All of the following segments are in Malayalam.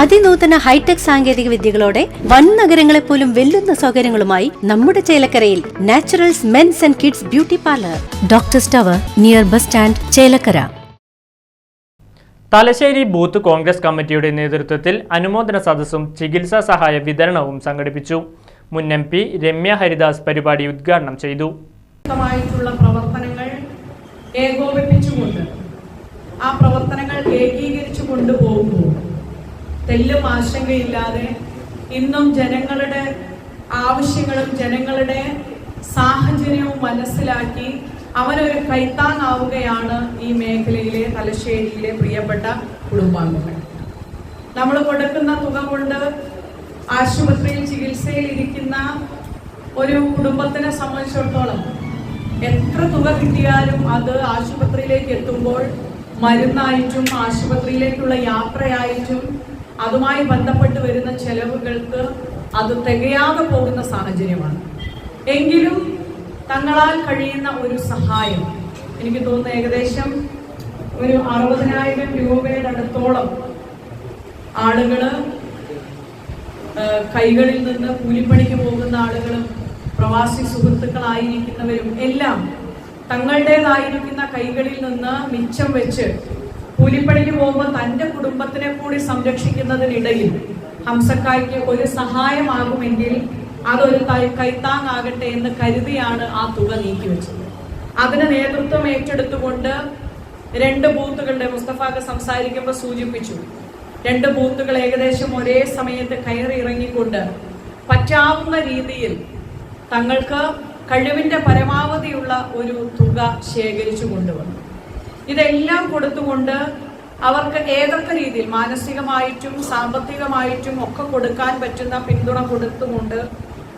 അതിനൂതന ഹൈടെക് സാങ്കേതിക വിദ്യകളോടെ വൻ നഗരങ്ങളെ പോലും വെല്ലുന്ന സൗകര്യങ്ങളുമായി നമ്മുടെ ചേലക്കരയിൽ naturals mens and kids beauty parlour. Doctor സ്റ്റവർ near bus stand Chelakkara. Thalassery booth Congress കമ്മിറ്റിയുടെ നേതൃത്വത്തിൽ അനുമോദന സദസ്സും ചികിത്സാ സഹായ വിതരണവും സംഘടിപ്പിച്ചു. മുൻ എം പി രമ്യ ഹരിദാസ് പരിപാടി ഉദ്ഘാടനം ചെയ്തു. ശക്തമായിട്ടുള്ള പ്രവർത്തനങ്ങൾ ഏകോപിപ്പിച്ചുകൊണ്ട് ആ പ്രവർത്തനങ്ങൾ ഏകീകരിച്ചു തെല്ലും ആശങ്കയില്ലാതെ ഇന്നും ജനങ്ങളുടെ ആവശ്യങ്ങളും ജനങ്ങളുടെ സാഹചര്യവും മനസ്സിലാക്കി അവനൊരു കൈത്താങ്ങാവുകയാണ് ഈ മേഖലയിലെ തലശ്ശേരിയിലെ പ്രിയപ്പെട്ട കുടുംബാംഗങ്ങൾ. നമ്മൾ കൊടുക്കുന്ന തുക കൊണ്ട് ആശുപത്രിയിൽ ചികിത്സയിൽ ഇരിക്കുന്ന ഒരു കുടുംബത്തിനെ സംബന്ധിച്ചിടത്തോളം എത്ര തുക കിട്ടിയാലും അത് ആശുപത്രിയിലേക്ക് എത്തുമ്പോൾ മരുന്നായിട്ടും ആശുപത്രിയിലേക്കുള്ള യാത്രയായിട്ടും അതുമായി ബന്ധപ്പെട്ട് വരുന്ന ചെലവുകൾക്ക് അത് തികയാതെ പോകുന്ന സാഹചര്യമാണ്. എങ്കിലും തങ്ങളാൽ കഴിയുന്ന ഒരു സഹായം എനിക്ക് തോന്നുന്നു ഏകദേശം ഒരു അറുപതിനായിരം രൂപയുടെ അടുത്തോളം ആളുകൾ കൈകളിൽ നിന്ന് കൂലിപ്പണിക്ക് പോകുന്ന ആളുകളും പ്രവാസി സുഹൃത്തുക്കളായിരിക്കുന്നവരും എല്ലാം തങ്ങളുടേതായിരിക്കുന്ന കൈകളിൽ നിന്ന് മിച്ചം വെച്ച് കൂലിപ്പണിക്ക് പോകുമ്പോൾ തന്റെ കുടുംബത്തിനെ കൂടി സംരക്ഷിക്കുന്നതിനിടയിൽ ഹംസക്കായ്ക്ക് ഒരു സഹായമാകുമെങ്കിൽ അതൊരു കൈത്താങ്ങാകട്ടെ എന്ന് കരുതിയാണ് ആ തുക നീക്കിവെച്ചത് അതിന് നേതൃത്വം ഏറ്റെടുത്തുകൊണ്ട് രണ്ട് ബൂത്തുകളുടെ മുസ്തഫാക്ക് സംസാരിക്കുമ്പോൾ സൂചിപ്പിച്ചു. രണ്ട് ബൂത്തുകൾ ഏകദേശം ഒരേ സമയത്ത് കയറി ഇറങ്ങിക്കൊണ്ട് പറ്റാവുന്ന രീതിയിൽ തങ്ങൾക്ക് കഴിവിന്റെ പരമാവധിയുള്ള ഒരു തുക ശേഖരിച്ചു കൊണ്ടുവന്നു. ഇതെല്ലാം കൊടുത്തുകൊണ്ട് അവർക്ക് ഏതൊക്കെ രീതിയിൽ മാനസികമായിട്ടും സാമ്പത്തികമായിട്ടും ഒക്കെ കൊടുക്കാൻ പറ്റുന്ന പിന്തുണ കൊടുത്തുകൊണ്ട്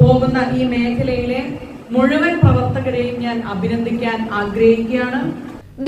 പോകുന്ന ഈ മേഖലയിലെ മുഴുവൻ പ്രവർത്തകരെയും ഞാൻ അഭിനന്ദിക്കാൻ ആഗ്രഹിക്കുകയാണ്.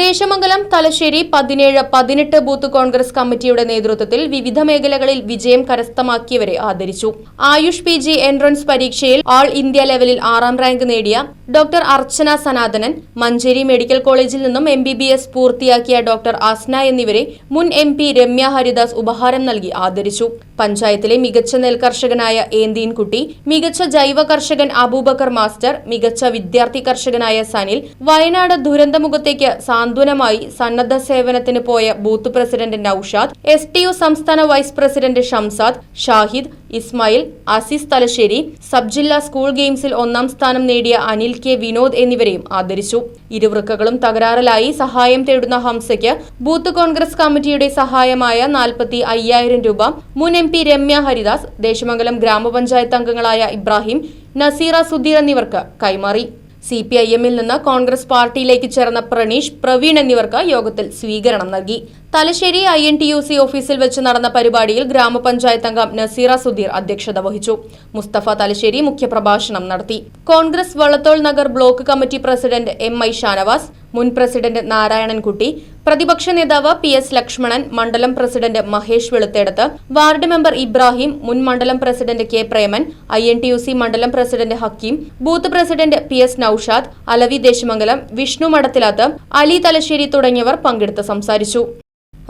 ദേശമംഗലം തലശ്ശേരി പതിനേഴ് പതിനെട്ട് ബൂത്ത് കോൺഗ്രസ് കമ്മിറ്റിയുടെ നേതൃത്വത്തിൽ വിവിധ മേഖലകളിൽ വിജയം കരസ്ഥമാക്കിയവരെ ആദരിച്ചു. ആയുഷ് പി ജി എൻട്രൻസ് പരീക്ഷയിൽ ആൾ ഇന്ത്യ ലെവലിൽ ആറാം റാങ്ക് നേടിയ ഡോക്ടർ അർച്ചന സനാതനൻ മഞ്ചേരി മെഡിക്കൽ കോളേജിൽ നിന്നും എം ബി ബി എസ് പൂർത്തിയാക്കിയ ഡോക്ടർ അസ്ന എന്നിവരെ മുൻ എം പി രമ്യ ഹരിദാസ് ഉപഹാരം നൽകി ആദരിച്ചു. പഞ്ചായത്തിലെ മികച്ച നെൽകർഷകനായ ഏന്തീൻകുട്ടി മികച്ച ജൈവ കർഷകൻ അബൂബക്കർ മാസ്റ്റർ മികച്ച വിദ്യാർത്ഥി കർഷകനായ സനിൽ വയനാട് ദുരന്തമുഖത്തേക്ക് സാന്ത്വനമായി സന്നദ്ധ സേവനത്തിന് പോയ booth president Naushad S T U സംസ്ഥാന vice president Shamsad Shahid Ismail Azeez Thalassery sub ജില്ലാ സ്കൂൾ ഗെയിംസിൽ ഒന്നാം സ്ഥാനം നേടിയ അനിൽ കെ വിനോദ് എന്നിവരെയും ആദരിച്ചു. ഇരുവൃക്കകളും തകരാറിലായി സഹായം തേടുന്ന ഹംസയ്ക്ക് ബൂത്ത് കോൺഗ്രസ് കമ്മിറ്റിയുടെ സഹായമായ നാൽപ്പത്തി അയ്യായിരം രൂപ. മുൻ എം പി രമ്യ ഹരിദാസ് ദേശമംഗലം ഗ്രാമപഞ്ചായത്ത് അംഗങ്ങളായ ഇബ്രാഹിം നസീറ സുധീർ എന്നിവർക്ക് കൈമാറി. സി പി ഐ എമ്മിൽ നിന്ന് കോൺഗ്രസ് പാർട്ടിയിലേക്ക് ചേർന്ന പ്രണീഷ് പ്രവീൺ എന്നിവർക്ക് യോഗത്തിൽ സ്വീകരണം നൽകി. Thalassery I N T U C ഓഫീസിൽ വെച്ച് നടന്ന പരിപാടിയിൽ ഗ്രാമപഞ്ചായത്ത് അംഗം നസീറ സുധീർ അധ്യക്ഷത വഹിച്ചു. മുസ്തഫ തലശ്ശേരി മുഖ്യപ്രഭാഷണം നടത്തി. Congress Vallathol Nagar block committee president M I Shanavas മുൻ പ്രസിഡന്റ് നാരായണൻകുട്ടി പ്രതിപക്ഷ നേതാവ് പി എസ് ലക്ഷ്മണൻ മണ്ഡലം president Mahesh Veluthedath ward member Ibrahim മുൻ മണ്ഡലം president K Preman I N T U C മണ്ഡലം president Hakeem booth president P S Naushad Alavi Desamangalam Vishnu Madathilath Ali Thalassery തുടങ്ങിയവർ പങ്കെടുത്ത് സംസാരിച്ചു.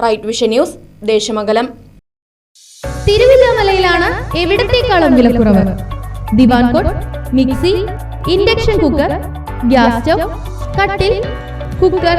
Right vision news Desamangalam. തിരുവല്ലാമലയിലാണ് എവിടത്തേക്കാളും വിലക്കുറവ്. Divan mixie induction cooker gas stove കട്ടിൽ കുക്കർ.